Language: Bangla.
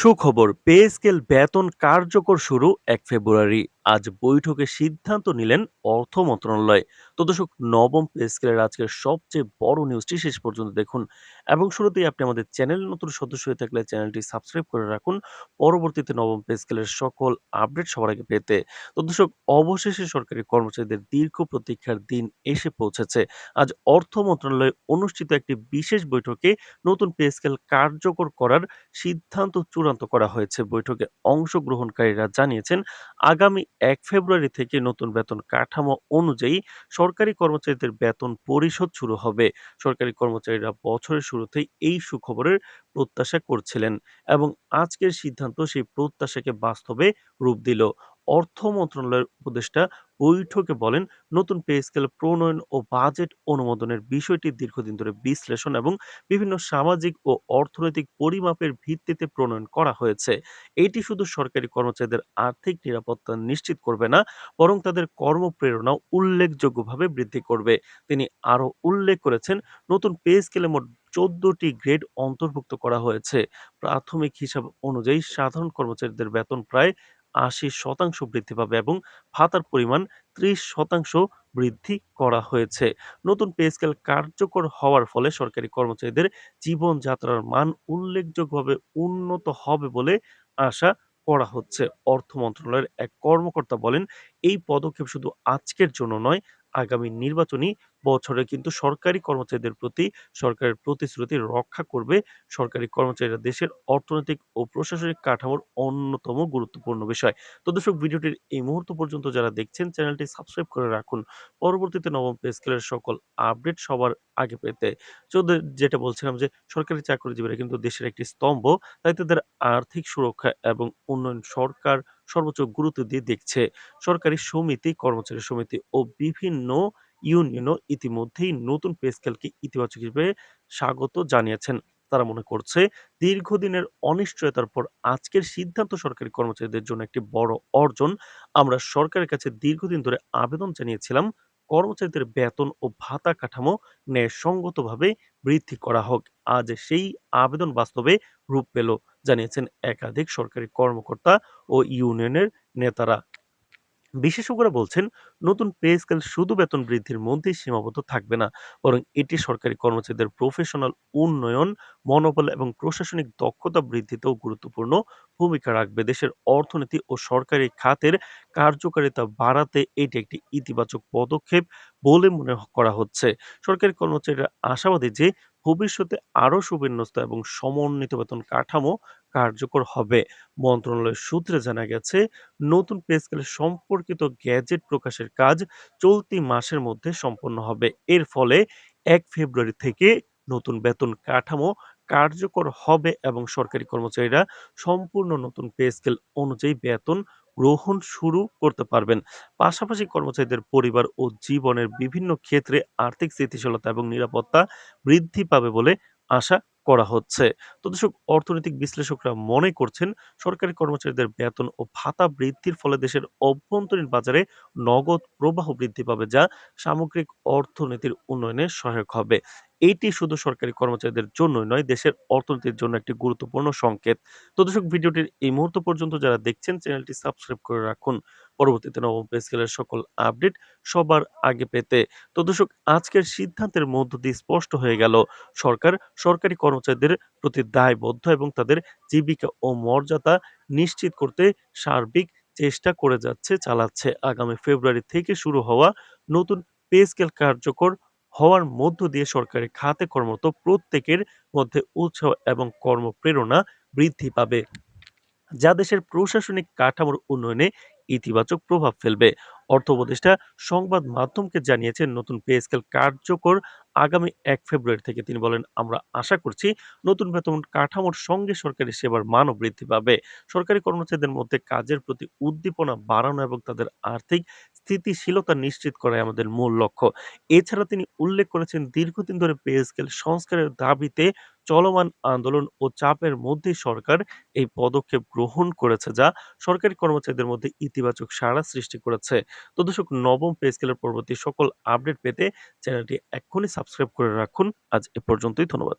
সুখবর পে স্কেল বেতন কার্যকর শুরু এক ফেব্রুয়ারি। আজ বৈঠকে সিদ্ধান্ত নিলেন অর্থ মন্ত্রণালয়। তো দর্শক, নবম পে স্কেলের আজকের সবচেয়ে বড় নিউজটি শেষ পর্যন্ত দেখুন। এবং শুরুতেই আপনি আমাদের চ্যানেল নতুন সদস্য হয়ে থাকলে চ্যানেলটি সাবস্ক্রাইব করে রাখুন। পরবর্তীতে নবম পে স্কেলের সকল আপডেট সবার আগে পেতে। তো দর্শক, অবশেষে সরকারি কর্মচারীদের দীর্ঘ প্রতীক্ষার দিন এসে পৌঁছেছে। আজ অর্থ মন্ত্রণালয়ে অনুষ্ঠিত একটি বিশেষ বৈঠকে নতুন পে স্কেল কার্যকর করার সিদ্ধান্ত চূড়ান্ত করা হয়েছে। বৈঠকে অংশগ্রহণকারীরা জানিয়েছেন, আগামী এক ফেব্রুয়ারি থেকে নতুন বেতন কাঠামো অনুযায়ী সরকারি কর্মচারীদের বেতন পরিশোধ শুরু হবে। সরকারি কর্মচারীরা বছরের শুরুতেই এই সুখবরের প্রত্যাশা করছিলেন এবং আজকের সিদ্ধান্ত সেই প্রত্যাশাকে বাস্তবে রূপ দিল। অর্থ মন্ত্রণালয়ের উপদেষ্টা বৈঠকে বলেন, নতুন পে স্কেল প্রণয়ন ও বাজেট অনুমোদনের বিষয়টি দীর্ঘদিন ধরে বিশ্লেষণ এবং বিভিন্ন সামাজিক ও অর্থনৈতিক পরিমাপের ভিত্তিতে প্রণয়ন করা হয়েছে। এটি শুধু সরকারি কর্মচারীদের আর্থিক নিরাপত্তা নিশ্চিত করবে না, বরং তাদের কর্মপ্রেরণাও উল্লেখযোগ্যভাবে বৃদ্ধি করবে। তিনি আরও উল্লেখ করেছেন, নতুন পে স্কেলে মোট চোদ্দটি গ্রেড অন্তর্ভুক্ত করা হয়েছে। প্রাথমিক হিসাব অনুযায়ী সাধারণ কর্মচারীদের বেতন প্রায় আশি শতাংশ বৃদ্ধি পাবে এবং ভাতার পরিমাণ ত্রিশ শতাংশ বৃদ্ধি করা হয়েছে। নতুন পে স্কেল কার্যকর হওয়ার ফলে সরকারি কর্মচারীদের জীবনযাত্রার মান উল্লেখযোগ্যভাবে উন্নত হবে বলে আশা করা হচ্ছে। অর্থ মন্ত্রণালয়ের এক কর্মকর্তা বলেন, এই পদক্ষেপ শুধু আজকের জন্য নয় আগামী নির্বাচনী বছরে কিন্তু সরকারি কর্মচারীদের প্রতি সরকারের প্রতিশ্রুতি রক্ষা করবে। সরকারি কর্মচারীরা দেশের অর্থনৈতিক ও প্রশাসনিক কাঠামোর অন্যতম গুরুত্বপূর্ণ বিষয়। তো দর্শক, ভিডিওটির এই মুহূর্ত পর্যন্ত যারা দেখছেন, চ্যানেলটি সাবস্ক্রাইব করে রাখুন। পরবর্তীতে নবম পে স্কেলের সকল আপডেট সবার আগে পেতে। যেটা বলছিলাম যে, সরকারি চাকরিজীবীরা কিন্তু দেশের একটি স্তম্ভ, তাই তাদের আর্থিক সুরক্ষা এবং উন্নয়ন সরকার সর্বোচ্চ গুরুত্ব দিয়ে দেখছে। সরকারি সমিতি, কর্মচারী সমিতি ও বিভিন্ন ইউনিয়নও ইতিমধ্যেই নতুন পে স্কেলকে ইতিবাচক হিসেবে স্বাগত জানিয়েছেন। তারা মনে করছে, দীর্ঘদিনের অনিশ্চয়তার পর আজকের সিদ্ধান্ত সরকারি কর্মচারীদের জন্য একটি বড় অর্জন। আমরা সরকারের কাছে দীর্ঘদিন ধরে আবেদন জানিয়েছিলাম কর্মচারীদের বেতন ও ভাতা কাঠামো ন্যায়সঙ্গতভাবে বৃদ্ধি করা হোক। আজ সেই আবেদন বাস্তবে রূপ পেল, জানিয়েছেন একাধিক সরকারি কর্মকর্তা ও ইউনিয়নের নেতারা। বিশেষজ্ঞরা বলছেন, নতুন পে স্কেল শুধু বেতন বৃদ্ধির মধ্যেই সীমাবদ্ধ থাকবে না, বরং এটি সরকারি কর্মচারীদের প্রফেশনাল উন্নয়ন, মনোবল এবং প্রশাসনিক দক্ষতা বৃদ্ধিতেও গুরুত্বপূর্ণ ভূমিকা রাখবে। দেশের অর্থনীতি ও সরকারি খাতের কার্যকারিতা বাড়াতে এটি একটি ইতিবাচক পদক্ষেপ বলে মনে করা হচ্ছে। সরকারি কর্মচারীরা আশাবাদী যে ভবিষ্যতে আরও সুবিন্যস্ত এবং সমন্বিত বেতন কাঠামো কার্যকর হবে। মন্ত্রণালয়ের সূত্রে জানা গেছে, নতুন পে স্কেল সম্পর্কিত গ্যাজেট প্রকাশের কাজ চলতি মাসের মধ্যে সম্পন্ন হবে। এর ফলে এক ফেব্রুয়ারি থেকে নতুন বেতন কাঠামো কার্যকর হবে এবং সরকারি কর্মচারীরা সম্পূর্ণ নতুন পে স্কেল অনুযায়ী বেতন গ্রহণ শুরু করতে পারবেন। পাশাপাশি কর্মচারীদের পরিবার ও জীবনের বিভিন্ন ক্ষেত্রে আর্থিক স্থিতিশীলতা এবং নিরাপত্তা বৃদ্ধি পাবে বলে আশা করা হচ্ছে। তো দর্শক, অর্থনৈতিক বিশ্লেষকরা মনে করছেন, সরকারি কর্মচারীদের বেতন ও ভাতা বৃদ্ধির ফলে দেশের অভ্যন্তরীণ বাজারে নগদ প্রবাহ বৃদ্ধি পাবে, যা সামগ্রিক অর্থনীতির উন্নয়নে সহায়ক হবে। এইটি শুধু সরকারি কর্মচারীদের জন্যই নয়, দেশের অর্থনীতির জন্য একটি গুরুত্বপূর্ণ সংকেত। তো দর্শক, ভিডিওটির এই মুহূর্ত পর্যন্ত যারা দেখছেন, চ্যানেলটি সাবস্ক্রাইব করে রাখুন। পরবর্তীতে নবম পে স্কেলের সকল আপডেট সবার আগে পেতে। তো দর্শক, আজকের সিদ্ধান্তের মধ্য দিয়ে স্পষ্ট হয়ে গেল, সরকার সরকারি কর্মচারীদের প্রতি দায়বদ্ধ এবং তাদের জীবিকা ও মর্যাদা নিশ্চিত করতে সার্বিক চেষ্টা করে যাচ্ছে, চালাচ্ছে। আগামী ফেব্রুয়ারি থেকে শুরু হওয়া নতুন পে স্কেল কার্যকর হওয়ার মধ্য দিয়ে সরকারি খাতে কর্মরত প্রত্যেকের মধ্যে উৎসাহ এবং কর্মপ্রেরণা বৃদ্ধি পাবে, যা দেশের প্রশাসনিক কাঠামোর উন্নয়নে ইতিবাচক প্রভাব ফেলবে। অর্থ উপদেষ্টা সংবাদ মাধ্যমকে জানিয়েছেন, নতুন পে স্কেল কার্যকর আগামী এক ফেব্রুয়ারি থেকে। তিনি বলেন, আমরা আশা করছি নতুন বেতন কাঠামোর সঙ্গে সরকারি সেবার মানও বৃদ্ধি পাবে। সরকারি কর্মচারীদের মধ্যে কাজের প্রতি উদ্দীপনা বাড়ানো এবং তাদের আর্থিক স্থিতিশীলতা নিশ্চিত করাই আমাদের মূল লক্ষ্য। এছাড়া তিনি উল্লেখ করেছেন, দীর্ঘদিন ধরে পে স্কেল সংস্কারের দাবিতে চলমান আন্দোলন ও চাপের মধ্যে সরকার এই পদক্ষেপ গ্রহণ করেছে, যা সরকারি কর্মচারীদের মধ্যে ইতিবাচক সাড়া সৃষ্টি করেছে। তো দর্শক, নবম পে স্কেলের পরবর্তী সকল আপডেট পেতে চ্যানেলটি এক্ষুনি সাবস্ক্রাইব করে রাখুন। আজ এ পর্যন্তই, ধন্যবাদ।